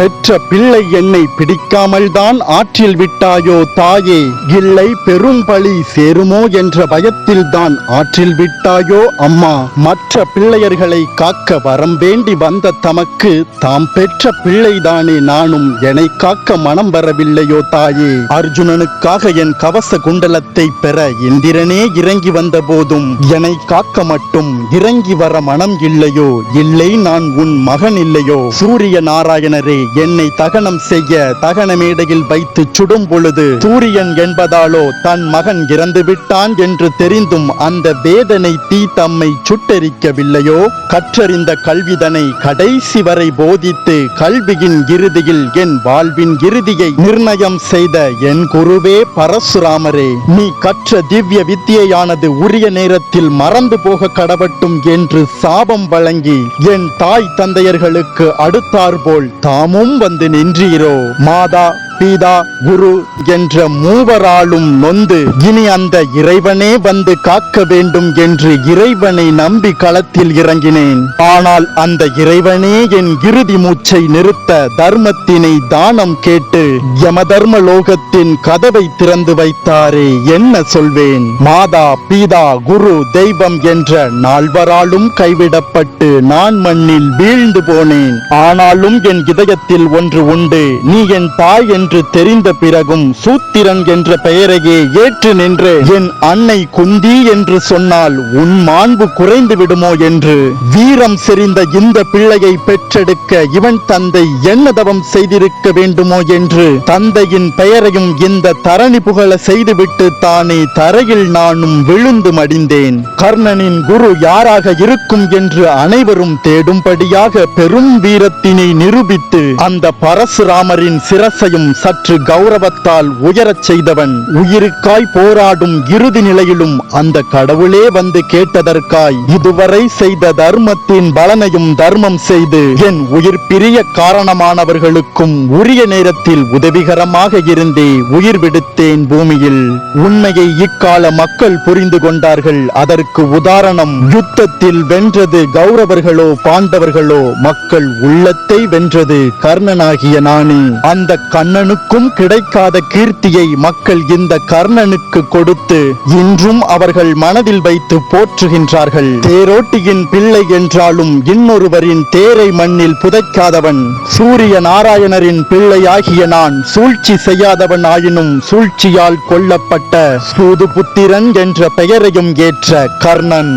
பெற்ற பிள்ளை என்னை பிடிக்காமல் தான் ஆற்றில் விட்டாயோ தாயே? இல்லை பெரும் பழி சேருமோ என்ற பயத்தில் தான் ஆற்றில் விட்டாயோ அம்மா? மற்ற பிள்ளையர்களை காக்க வரம் வேண்டி வந்த தமக்கு தாம் பெற்ற பிள்ளைதானே நானும் என்னை காக்க மனம் வரவில்லையோ தாயே? அர்ஜுனனுக்காக என் கவச குண்டலத்தை பெற இந்திரனே இறங்கி வந்த போதும் என்னை காக்க மட்டும் இறங்கி வர மனம் இல்லையோ? இல்லை நான் உன் மகன் இல்லையோ? சூரிய நாராயணரே என்னை தகனம் செய்ய தகன மேடையில் வைத்து சுடும் பொழுது சூரியன் என்பதாலோ தன் மகன் இறந்து விட்டான் என்று தெரிந்தும் அந்த வேதனை தீ தம்மை சுட்டெரிக்கவில்லையோ? கற்றறிந்த கல்விதனை கடைசி வரை போதித்து கல்வியின் இறுதியில் என் வாழ்வின் இறுதியை நிர்ணயம் செய்த என் குருவே பரசுராமரே நீ கற்ற திவ்ய வித்தியையானது உரிய நேரத்தில் மறந்து போக கடவட்டும் என்று சாபம் வழங்கி என் தாய் தந்தையர்களுக்கு அடுத்தாற்போல் தாமும் வந்து நின்றீரோ? மாதா பீதா குரு என்ற மூவராலும் நொந்து இனி அந்த இறைவனே வந்து காக்க வேண்டும் என்று இறைவனை நம்பி களத்தில் இறங்கினேன். ஆனால் அந்த இறைவனே என் இறுதி மூச்சை நிறுத்த தர்மத்தினை தானம் கேட்டு யமதர்ம லோகத்தின் கதவை திறந்து வைத்தாரே என்ன சொல்வேன்? மாதா பீதா குரு தெய்வம் என்ற நால்வராலும் கைவிடப்பட்டு நான் மண்ணில் வீழ்ந்து போனேன். ஆனாலும் என் இதயத்தில் ஒன்று உண்டு. நீ என் தாய் என்று தெரிந்த பிறகும் சூத்திரன் என்ற பெயரையே ஏற்று நின்று என் அன்னை குந்தி என்று சொன்னால் உன் மாண்பு குறைந்து விடுமோ என்று வீரம் செறிந்த இந்த பிள்ளையை பெற்றெடுக்க இவன் தந்தை என்ன தவம் செய்திருக்க வேண்டுமோ என்று தந்தையின் பெயரையும் இந்த தரணி புகழ செய்துவிட்டு தானே தரையில் நானும் விழுந்து மடிந்தேன். கர்ணனின் குரு யாராக இருக்கும் என்று அனைவரும் தேடும்படியாக பெரும் வீரத்தினை நிரூபித்து அந்த பரசுராமரின் சிரசையும் சற்று கௌரவத்தால் உயரச் செய்தவன் உயிருக்காய் போராடும் இறுதி நிலையிலும் அந்த கடவுளே வந்து கேட்டதற்காய் இதுவரை செய்த தர்மத்தின் பலனையும் தர்மம் செய்து என் உயிர் பிரிய காரணமானவர்களுக்கும் உரிய நேரத்தில் உதவிகரமாக இருந்தே உயிர் விடுத்தேன் பூமியில். உண்மையை இக்கால மக்கள் புரிந்து கொண்டார்கள். அதற்கு உதாரணம் யுத்தத்தில் வென்றது கௌரவர்களோ பாண்டவர்களோ மக்கள் உள்ளத்தை வென்றது கர்ணனாகிய நானே. அந்த கண்ணனுக்கும் கிடைக்காத கீர்த்தியை மக்கள் இந்த கர்ணனுக்கு கொடுத்து இன்றும் அவர்கள் மனதில் வைத்து போற்றுகின்றார்கள். தேரோட்டியின் பிள்ளை என்றாலும் இன்னொருவரின் தேரை மண்ணில் புதைக்காதவன் சூரிய நாராயணரின் பிள்ளையாகிய நான் சூழ்ச்சி செய்யாதவன் ஆயினும் சூழ்ச்சியால் கொல்லப்பட்ட சூது புத்திரன் என்ற பெயரையும் ஏற்ற கர்ணன்.